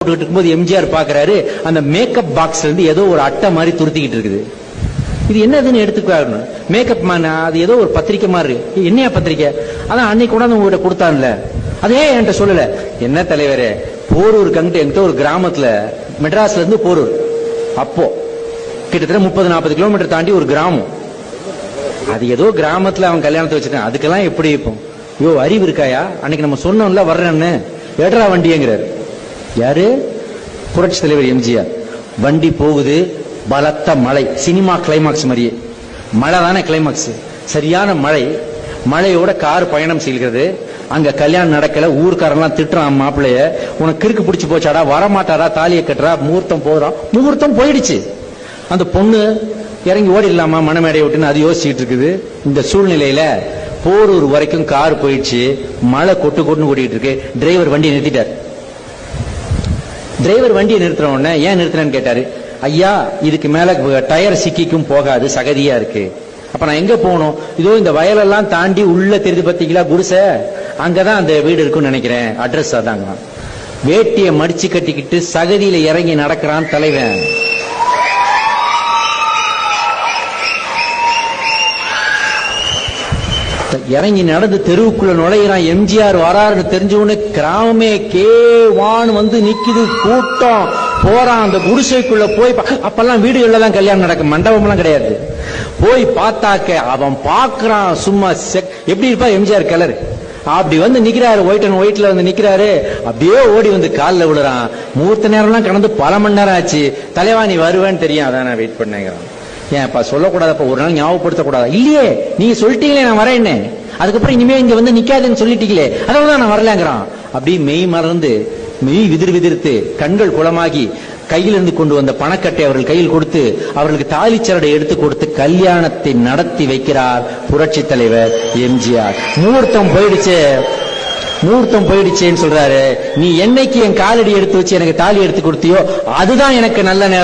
போட்டுக்கிட்டு இருக்கும்போது எம்ஜிஆர் பாக்குறாரு அந்த மேக்கப் பாக்ஸ்ல இருந்து ஏதோ ஒரு அட்டை மாதிரி துருத்திக்கிட்டு இருக்குது. இது என்னதுன்னு எடுத்துக்காரு மேக்கப் மேன் அது ஏதோ ஒரு பத்திரிக்கை மாதிரி என்னையா பத்திரிக்கை? அதான் அன்னைக்கு கூட உங்ககிட்ட கொடுத்தான்ல. அதே என்கிட்ட சொல்லல? என்ன தலைவரே போரூருக்கு கங்கிட்ட என்கிட்ட ஒரு கிராமத்துல மெட்ராஸ்ல இருந்து போரூர். அப்போ கிட்டத்தட்ட முப்பது நாற்பது கிலோமீட்டர் தாண்டி ஒரு கிராமம். அது ஏதோ கிராமத்துல அவன் கல்யாணத்தை வச்சிருக்கான் அதுக்கெல்லாம் எப்படி இப்போ யோ அறிவு இருக்காயா? அன்னைக்கு நம்ம சொன்னோம்ல வர்றேன்னு. ஏட்ரா வண்டிங்கிறாரு யாரு? புரட்சி தலைவர் எம்ஜிஆர். வண்டி போகுது பலத்த மழை. சினிமா கிளைமாக்ஸ் மாதிரியே. மழை தானே கிளைமாக்ஸ் சரியான மழை. மழையோட கார் பயணம் செய்கிறது. அங்க கல்யாணம் நடக்கல ஊர்க்காரெல்லாம் திட்டுறான் மாப்பிள்ளைய. உனக்கு கிறுக்கு பிடிச்சி போச்சாடா வரமாட்டாரா தாலியை கட்டுறா முகூர்த்தம் போறான் முகூர்த்தம் போயிடுச்சு. அந்த பொண்ணு இறங்கி ஓடிடலாமா மனமேடையை விட்டுன்னு அது யோசிச்சுட்டு இருக்குது. இந்த சூழ்நிலையில போரூர் வரைக்கும் கார் போயிடுச்சு. மழை கொட்டு கொட்டுன்னு ஓடிட்டு இருக்கு. டிரைவர் வண்டியை நிறுத்திட்டார். டிரைவர் வண்டியை நிறுத்தின உடனே ஏன் நிறுத்தினேன்னு கேட்டாரு. ஐயா இதுக்கு மேல டயர் சிக்கிக்கும் போகாது சகதியா இருக்கு. அப்ப நான் எங்க போகணும்? இதோ இந்த வயலெல்லாம் தாண்டி உள்ள தெரிஞ்சு பார்த்தீங்களா குடிசை? அங்கதான் அந்த வீடு இருக்குன்னு நினைக்கிறேன். அட்ரஸ் அதாங்க வேட்டியை மடிச்சு கட்டிக்கிட்டு சகதியில இறங்கி நடக்கிறான் தலைவன். இறங்கி நடந்து தெருவுக்குள்ள நுழையிறான். எம்ஜிஆர் வராருன்னு தெரிஞ்ச கிராமமே கேவான்னு வந்து நிக்குது. கூட்டம். போறான். அந்த குடிசைக்குள்ள போய் அப்பெல்லாம் வீடுகள்ல தான் கல்யாணம் நடக்கும் மண்டபம் எல்லாம் கிடையாது. போய் பார்த்தாக்க அவன் பாக்குறான் சும்மா செக்- எப்படி இருப்பா எம்ஜிஆர் கலரு அப்படி வந்து நிக்கிறாரு. ஒயிட் அண்ட் ஒயிட்ல வந்து நிக்கிறாரு. அப்படியே ஓடி வந்து கால்ல விழுறான். முகூர்த்த நேரம்லாம் கடந்து பல மணி நேரம் ஆச்சு. தலைவா நீ வருவேன்னு தெரியும். அதான் நான் வெயிட் பண்ணேங்கிறான். ஏன்ப்பா சொல்லக்கூடாதப்ப ஒரு நாள் ஞாபகப்படுத்தக்கூடாதா? இல்லையே நீங்க சொல்லிட்டீங்களே நான் வரேன்னு அதுக்கப்புறம் இனிமே இங்க வந்து நிக்காதுன்னு சொல்லிட்டீங்களே அதனால தான் நான் வரலங்கிறான். அப்படி மெய் மறந்து மெய் விதிர் விதிர்த்து கண்கள் குளமாகி கையிலிருந்து கொண்டு வந்த பணக்கட்டை அவர்கள் கையில் கொடுத்து அவர்களுக்கு தாலிச்சரடை எடுத்து கொடுத்து கல்யாணத்தை நடத்தி வைக்கிறார் புரட்சி தலைவர் எம்ஜிஆர். முகூர்த்தம் போயிடுச்சு. முகூர்த்தம் போயிடுச்சேன்னு சொல்றாரு. நீ என்னைக்கு என் காலடி எடுத்து வச்சு எனக்கு தாலி எடுத்து கொடுத்தியோ அதுதான் எனக்கு நல்ல நேரம்.